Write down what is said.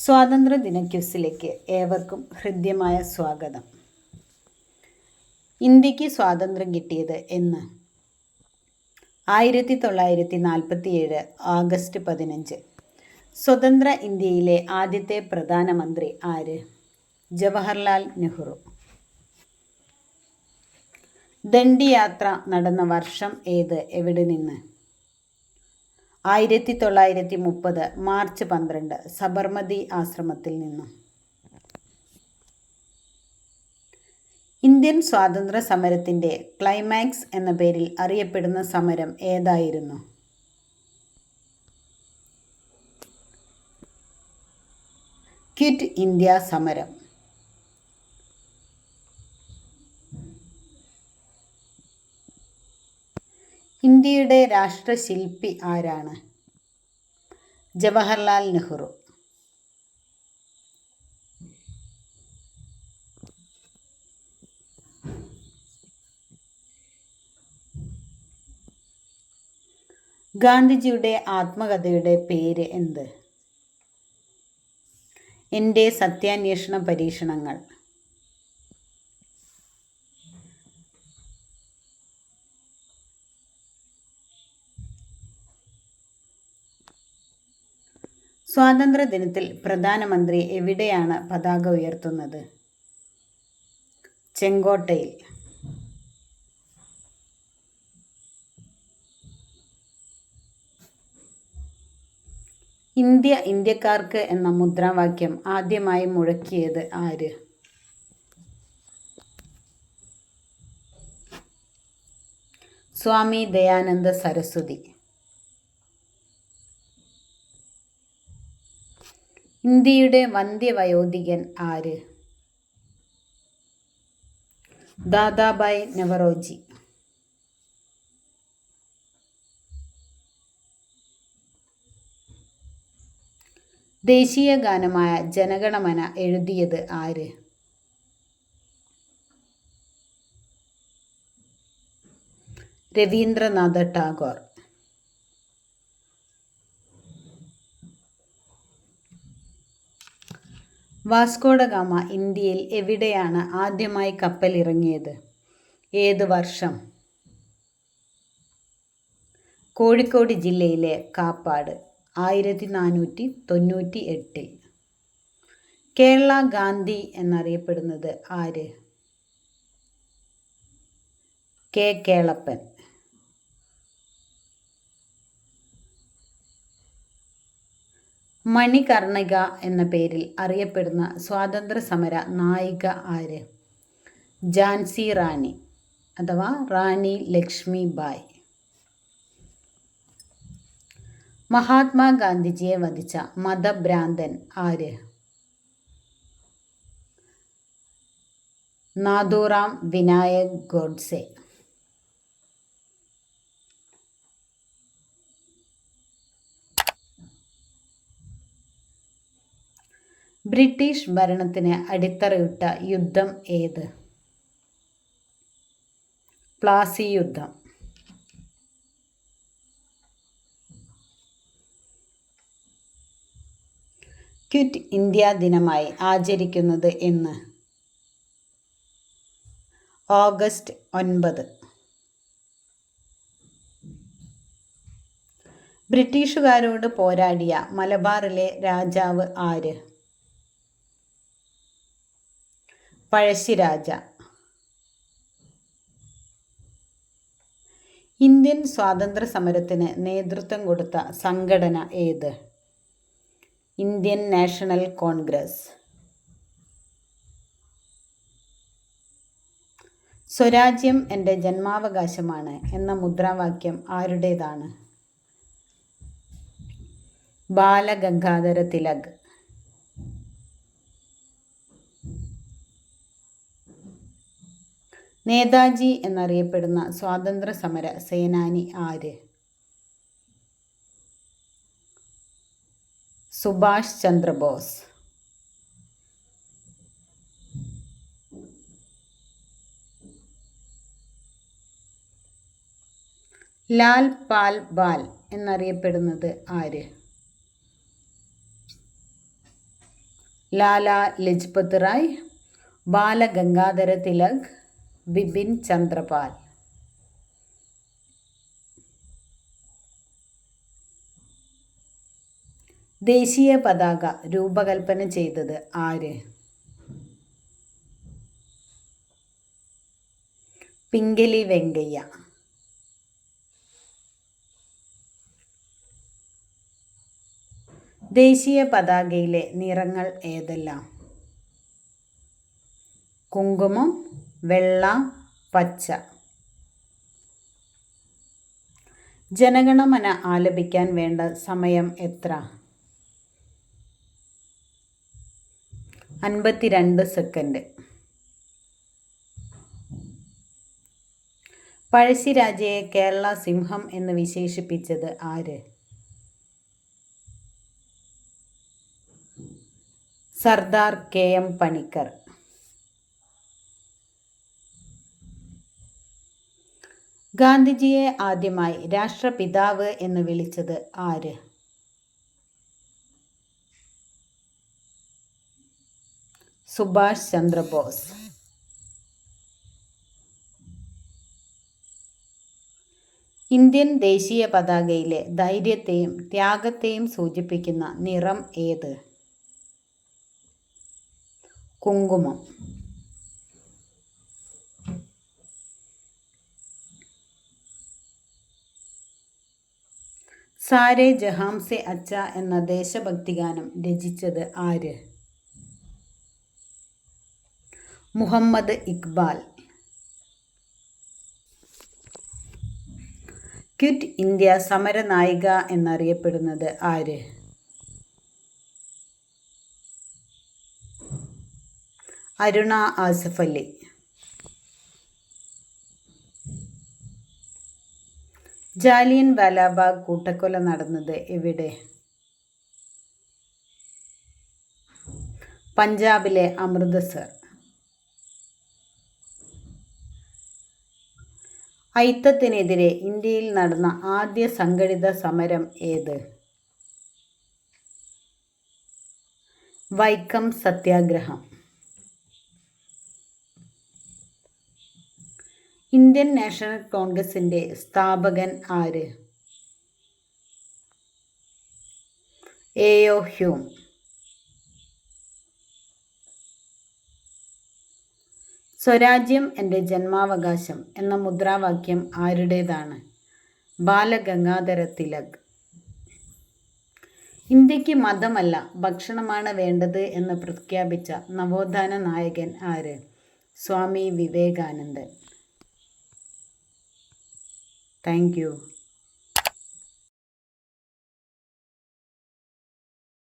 സ്വാതന്ത്ര്യദിന ക്യൂസിലേക്ക് ഏവർക്കും ഹൃദ്യമായ സ്വാഗതം. ഇന്ത്യയ്ക്ക് സ്വാതന്ത്ര്യം കിട്ടിയത് എന്ന്. ആയിരത്തി തൊള്ളായിരത്തി നാൽപ്പത്തിയേഴ് ആഗസ്റ്റ് പതിനഞ്ച്. സ്വതന്ത്ര ഇന്ത്യയിലെ ആദ്യത്തെ പ്രധാനമന്ത്രി ആര്? ജവഹർലാൽ നെഹ്റു. ദണ്ഡിയാത്ര നടന്ന വർഷം ഏത്? എവിടെ നിന്ന്? ആയിരത്തി തൊള്ളായിരത്തി മുപ്പത് മാർച്ച് പന്ത്രണ്ട് സബർമതി ആശ്രമത്തിൽ നിന്നും. ഇന്ത്യൻ സ്വാതന്ത്ര്യ സമരത്തിന്റെ ക്ലൈമാക്സ് എന്ന പേരിൽ അറിയപ്പെടുന്ന സമരം ഏതായിരുന്നു? ക്വിറ്റ് ഇന്ത്യ സമരം. ഇന്ത്യയുടെ രാഷ്ട്രശില്പി ആരാണ്? ജവഹർലാൽ നെഹ്റു. ഗാന്ധിജിയുടെ ആത്മകഥയുടെ പേര് എന്ത്? എന്റെ സത്യാന്വേഷണ പരീക്ഷണങ്ങൾ. സ്വാതന്ത്ര്യ ദിനത്തിൽ പ്രധാനമന്ത്രി എവിടെയാണ് പതാക ഉയർത്തുന്നത്? ചെങ്കോട്ടയിൽ. ഇന്ത്യ ഇന്ത്യക്കാർക്ക് എന്ന മുദ്രാവാക്യം ആദ്യമായി മുഴക്കിയത് ആര്? സ്വാമി ദയാനന്ദ സരസ്വതി. ഇന്ത്യയുടെ വന്ധ്യവയോധികൻ ആര്? ദാദാബായ് നവറോജി ദേശീയ ഗാനമായ ജനഗണമന എഴുതിയത് ആര്? രവീന്ദ്രനാഥ ടാഗോർ. വാസ്കോഡ ഗാമ ഇന്ത്യയിൽ എവിടെയാണ് ആദ്യമായി കപ്പൽ ഇറങ്ങിയത്? ഏത് വർഷം? കോഴിക്കോട് ജില്ലയിലെ കാപ്പാട് ആയിരത്തി നാനൂറ്റി തൊണ്ണൂറ്റി എട്ടിൽ കേരള ഗാന്ധി എന്നറിയപ്പെടുന്നത് ആര്? കെ. കേളപ്പൻ. മണികർണിക എന്ന പേരിൽ അറിയപ്പെടുന്ന സ്വാതന്ത്ര്യ സമര നായിക ആര്? ജാൻസി റാണി അഥവാ റാണി ലക്ഷ്മി ബായ്. മഹാത്മാഗാന്ധിജിയെ വധിച്ച മതഭ്രാന്തൻ ആര്? നാദുറാം വിനായക് ഗോഡ്സെ. ബ്രിട്ടീഷ് ഭരണത്തിന് അടിത്തറയിട്ട യുദ്ധം ഏത്? പ്ലാസി യുദ്ധം. ക്വിറ്റ് ഇന്ത്യ ദിനമായി ആചരിക്കുന്നത് എന്ന്. ഓഗസ്റ്റ് ഒൻപത്. ബ്രിട്ടീഷുകാരോട് പോരാടിയ മലബാറിലെ രാജാവ് ആര്? പഴശ്ശിരാജ. ഇന്ത്യൻ സ്വാതന്ത്ര്യ സമരത്തിന് നേതൃത്വം കൊടുത്ത സംഘടന ഏത്? Indian national congress. സ്വരാജ്യം എന്റെ ജന്മാവകാശമാണ് എന്ന മുദ്രാവാക്യം ആരുടേതാണ്? ബാലഗംഗാധര തിലക്. നേതാജി എന്നറിയപ്പെടുന്ന സ്വാതന്ത്ര്യ സമര സേനാനി ആര്? സുഭാഷ് ചന്ദ്രബോസ്. ലാൽ പാൽ ബാൽ എന്നറിയപ്പെടുന്നത് ആര്? ലാല ലജ്പത് റായ് ബാലഗംഗാധര തിലക് ബിപിൻ ചന്ദ്രപാൽ. ദേശീയ പതാക രൂപകൽപ്പന ചെയ്തത് ആര്? പിങ്കലി വെങ്കയ്യ. ദേശീയ പതാകയിലെ നിറങ്ങൾ ഏതെല്ലാം? കുങ്കുമം വെള്ള പച്ച. ജനഗണമന ആലപിക്കാൻ വേണ്ട സമയം എത്ര? അൻപത്തിരണ്ട് സെക്കൻഡ്. പഴശ്ശിരാജയെ കേരള സിംഹം എന്ന് വിശേഷിപ്പിച്ചത് ആര്? Sardar K M Panikkar. ഗാന്ധിജിയെ ആദ്യമായി രാഷ്ട്രപിതാവ് എന്ന് വിളിച്ചത് ആര്? സുഭാഷ് ചന്ദ്രബോസ്. ഇന്ത്യൻ ദേശീയ പതാകയിലെ ധൈര്യത്തെയും ത്യാഗത്തെയും സൂചിപ്പിക്കുന്ന നിറം ഏത്? കുങ്കുമം. സാരെ ജഹാം സെ അച്ച എന്ന ദേശഭക്തി ഗാനം രചിച്ചത് ആര്? മുഹമ്മദ് ഇക്ബാൽ. ക്വിറ്റ് ഇന്ത്യ സമരനായിക എന്നറിയപ്പെടുന്നത് ആര്? അരുണ ആസഫ് അലി. ജാലിയൻ വാലാബാഗ് കൂട്ടക്കൊല നടന്നത് എവിടെ? പഞ്ചാബിലെ അമൃതസർ ഐത്തത്തിനെതിരെ ഇന്ത്യയിൽ നടന്ന ആദ്യ സംഘടിത സമരം ഏത്? വൈക്കം സത്യാഗ്രഹം. ഇന്ത്യൻ നാഷണൽ കോൺഗ്രസിന്റെ സ്ഥാപകൻ ആര്? എയോ ഹ്യൂം. സ്വരാജ്യം എന്റെ ജന്മാവകാശം എന്ന മുദ്രാവാക്യം ആരുടേതാണ്? ബാലഗംഗാധര തിലക് ഇന്ത്യയ്ക്ക് മതമല്ല ഭക്ഷണമാണ് വേണ്ടത് എന്ന് പ്രഖ്യാപിച്ച നവോത്ഥാന നായകൻ ആര്? സ്വാമി വിവേകാനന്ദൻ. Thank you.